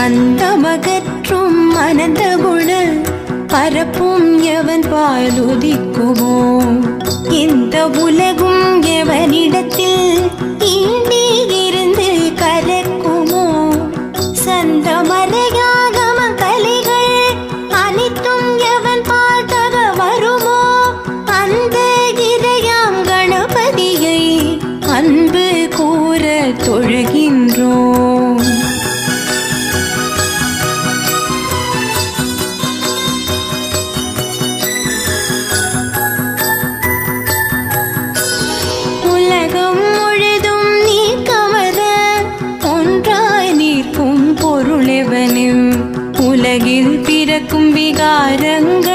அனந்த குண பரப்பும் எவன் பாலுதிக்குமோ இந்த உலகும் எவனிடத்தில் ஈண்டி இருந்து கலக்குமோ? சந்த மறையாகம கலைகள் அனைத்தும் எவன் பார்த்தக வருமோ? அந்த இதயம் கணபதியை அன்பு கூற தொழுகின்றோம். உலகில் பிறக்கும் விகாரங்கள்.